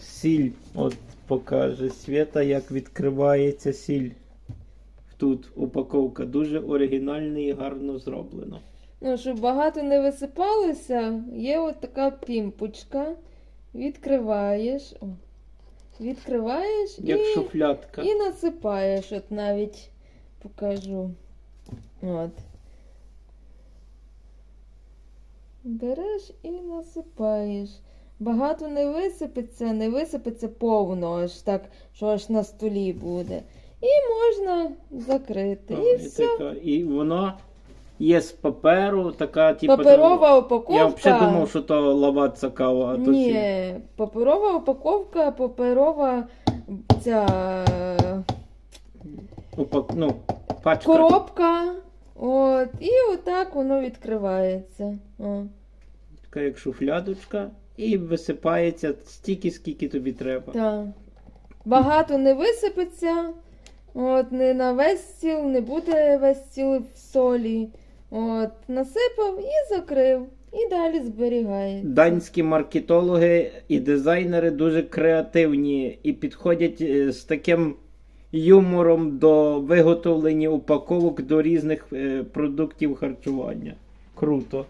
Сіль. От покаже Свята, як відкривається сіль. Тут упаковка дуже оригінально і гарно зроблено. Ну, щоб багато не висипалося, є от така пімпочка. Відкриваєш. О, відкриваєш Як і, шуфлятка. і насипаєш. От навіть покажу. От. Береш і насипаєш. Багато не висипеться, не висипеться повно, аж так, що аж на столі буде. І можна закрити. О, і і, все. така, і вона є з паперу, така, типу. Паперова Я упаковка. взагалі думав, що то лаватца кава, а то. Ні, паперова упаковка, паперова ця Упак... Ну, пачка. коробка. От, і отак воно відкривається. О. Така як шуфлядочка. І висипається стільки, скільки тобі треба. Так. Багато не висипеться. От, не на весь стіл, не буде весь стіл в солі. От, насипав і закрив. І далі зберігає. Данські маркетологи і дизайнери дуже креативні і підходять е, з таким юмором до виготовлення упаковок до різних е, продуктів харчування. Круто.